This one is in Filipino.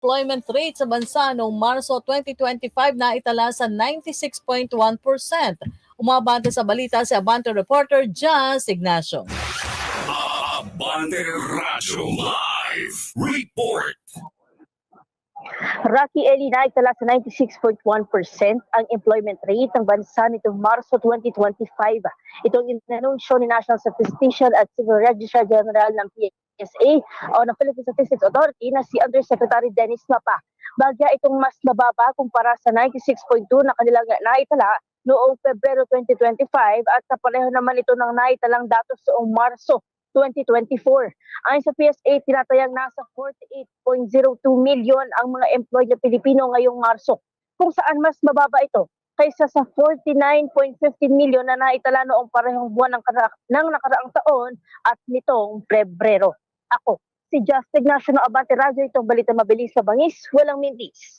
unemployment rate sa bansa noong Marso 2025 na itala sa 96.1%. Umabante sa balita si Abante reporter Jazz Ignacio. Abante Radyo Live Report. Rocky Eli na itala sa 96.1% ang employment rate ng bansa nitong Marso 2025. Itong inanunsyo ni National Statistician at Civil Registrar General ng PSA o ng Philippine Statistics Authority na si Undersecretary Dennis Mapa. Bagya itong mas mababa kumpara sa 96.2 na kanilang naitala noong Pebrero 2025 at kapareho naman ito ng naitalang datos noong Marso 2024. Ayon sa PSA, tinatayang nasa 48.02 million ang mga employed na Pilipino ngayong Marso, kung saan mas mababa ito kaysa sa 49.15 million na naitala noong parehong buwan ng, kara- ng nakaraang taon at nitong Pebrero. Ako, si Just Ignacio ng Abante Radio, itong balita mabilis sa bangis, walang mintis.